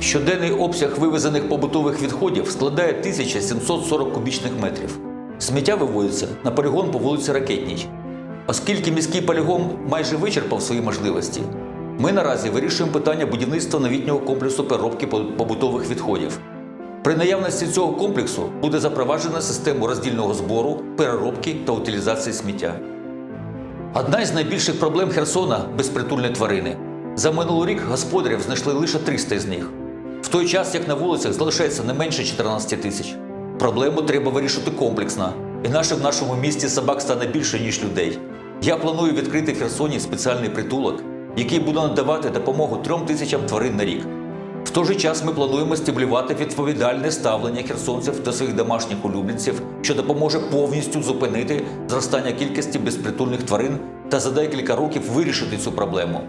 Щоденний обсяг вивезених побутових відходів складає 1740 кубічних метрів. Сміття вивозиться на полігон по вулиці Ракетній. Оскільки міський полігон майже вичерпав свої можливості, ми наразі вирішуємо питання будівництва новітнього комплексу переробки побутових відходів. При наявності цього комплексу буде запроваджена система роздільного збору, переробки та утилізації сміття. Одна із найбільших проблем Херсона безпритульні тварини. За минулий рік господарів знайшли лише 300 з них. Той час, як на вулицях залишається не менше 14 тисяч. Проблему треба вирішити комплексно, інакше в нашому місті собак стане більше, ніж людей. Я планую відкрити в Херсоні спеціальний притулок, який буде надавати допомогу трьом тисячам тварин на рік. В той же час ми плануємо стимулювати відповідальне ставлення херсонців до своїх домашніх улюбленців, що допоможе повністю зупинити зростання кількості безпритульних тварин та за декілька років вирішити цю проблему.